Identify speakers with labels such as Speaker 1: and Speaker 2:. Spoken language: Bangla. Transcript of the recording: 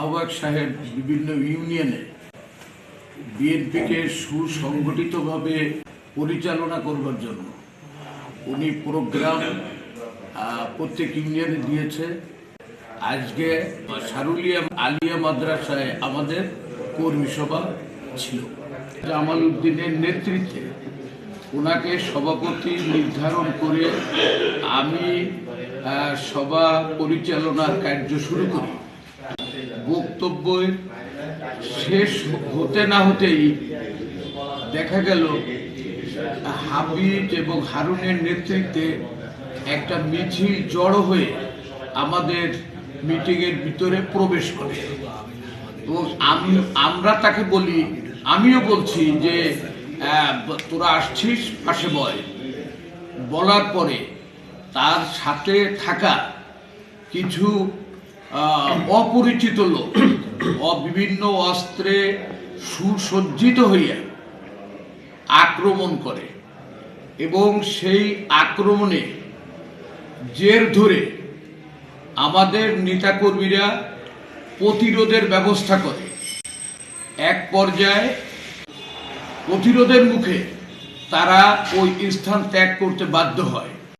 Speaker 1: আহ্বায়ক সাহেব বিভিন্ন ইউনিয়নে বিএনপিকে সুসংগঠিতভাবে পরিচালনা করবার জন্য উনি প্রোগ্রাম প্রত্যেক ইউনিয়নে দিয়েছে। আজকে সারুলিয়া আলিয়া মাদ্রাসায় আমাদের কর্মী সভা ছিল। জামাল উদ্দিনের নেতৃত্বে ওনাকে সভাপতি নির্ধারণ করে আমি সভা পরিচালনার কার্য শুরু করি। বক্তব্যের শেষ হতে না হতেই দেখা গেল হাবিজ এবং হারুনের নেতৃত্বে একটা মিছিল জড়ো হয়ে আমাদের মিটিংয়ের ভিতরে প্রবেশ করে। এবং আমি, আমরা তাকে বলি, আমিও বলছি যে তোরা আসছিস পাশে বয়। বলার পরে তার সাথে থাকা কিছু অপরিচিত লোক বিভিন্ন অস্ত্রে সুসজ্জিত হইয়া আক্রমণ করে এবং সেই আক্রমণে জের ধরে আমাদের নেতাকর্মীরা প্রতিরোধের ব্যবস্থা করে। এক পর্যায়ে প্রতিরোধের মুখে তারা ওই স্থান ত্যাগ করতে বাধ্য হয়।